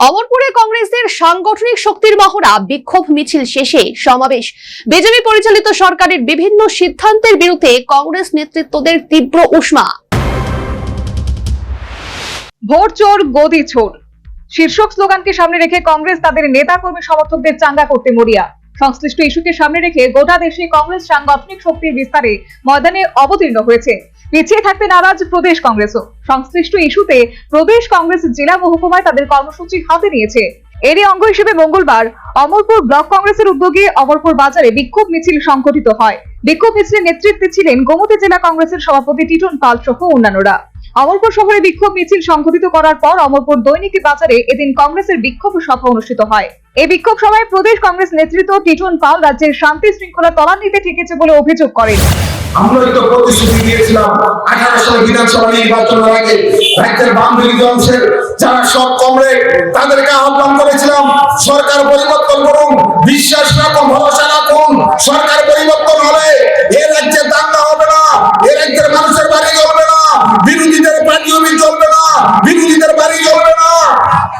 অমরপুরে কংগ্রেসের সাংগঠনিক শক্তির মহড়া বিক্ষোভ মিছিল শেষে সমাবেশ। বিজেপি পরিচালিত সরকারের বিভিন্ন সিদ্ধান্তের বিরুদ্ধে কংগ্রেস নেতৃত্বদের তীব্র উষ্মা। ভোট চোর, গদি চোর। শীর্ষক স্লোগানকে সামনে রেখে কংগ্রেস তাদের নেতা কর্মী সমর্থকদের চাঙ্গা করতে মরিয়া। সংশ্লিষ্ট ইস্যুকে সামনে রেখে গোটা দেশে কংগ্রেস সাংগঠনিক শক্তির বিস্তারে ময়দানে অবতীর্ণ হয়েছে। পিছিয়ে থাকতে নারাজ প্রদেশ কংগ্রেসও। সংশ্লিষ্ট ইস্যুতে প্রদেশ কংগ্রেস জেলা মহকুমায় তাদের কর্মসূচি হাতে নিয়েছে। এরই অঙ্গ হিসেবে মঙ্গলবার অমরপুর ব্লক কংগ্রেসের উদ্যোগে অমরপুর বাজারে বিক্ষোভ মিছিল সংগঠিত হয়। বিক্ষোভ মিছিলের নেতৃত্বে ছিলেন গোমতী জেলা কংগ্রেসের সভাপতি টিটন পাল সহ অন্যান্যরা। অমরপুর শহরে বিক্ষোভ মিছিল সংঘটিত করার পর অমরপুর দৈনিকী বাজারে এদিন কংগ্রেসের বিক্ষোভ সভা অনুষ্ঠিত হয়। এই বিক্ষোভ সভায় প্রদেশ কংগ্রেস নেতৃত্ব টিটন পাল রাজ্যের শান্তি শৃঙ্খলা তলানিতে ঠেকেছে বলে অভিযোগ করেন। আমরাই তো প্রতিশ্রুতি দিয়েছিলাম, আঠারো সালে বিধানসভা নির্বাচনের আগে রাজ্যের বাম অংশের যারা সব কমরেড, তাদেরকে আহ্বান করেছিলাম, সরকার পরিবর্তন করুন, বিশ্বাস রাখুন, ভরসা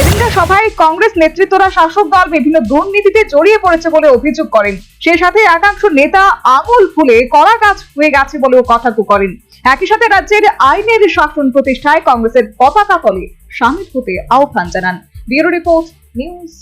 এদিনকার সভায় কংগ্রেস নেতৃত্বরা শাসক দল বিভিন্ন দুর্নীতিতে জড়িয়ে পড়েছে বলে অভিযোগ করেন। সে সাথে একাংশ নেতা আঙুল ফুলে কড়া কাজ হয়ে গেছে বলেও কথাকু করেন। একই সাথে রাজ্যের আইনের শাসন প্রতিষ্ঠায় কংগ্রেসের পতাকা তলে সামিল হতে আহ্বান জানান। Bureau report, news